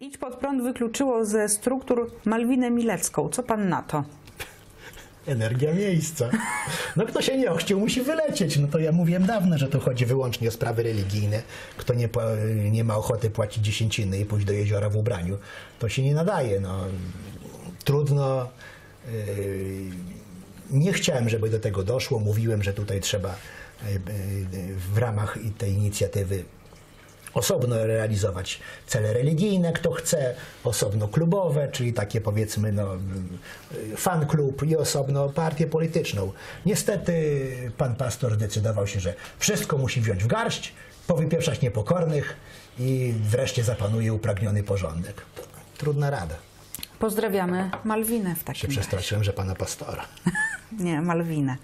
Idź pod prąd wykluczyło ze struktur Malwinę Milecką. Co pan na to? Energia miejsca. No kto się nie ochciał, musi wylecieć. No to ja mówiłem dawno, że tu chodzi wyłącznie o sprawy religijne. Kto nie, nie ma ochoty płacić dziesięciny i pójść do jeziora w ubraniu, to się nie nadaje. No, trudno. Yy, nie chciałem, żeby do tego doszło. Mówiłem, że tutaj trzeba yy, yy, w ramach tej inicjatywy osobno realizować cele religijne, kto chce, osobno klubowe, czyli takie powiedzmy no, fan klub i osobno partię polityczną. Niestety pan pastor zdecydował się, że wszystko musi wziąć w garść, powypieszać niepokornych i wreszcie zapanuje upragniony porządek. Trudna rada. Pozdrawiamy Malwinę w takim razie. przestraszyłem, że pana pastora. Nie, Malwinę.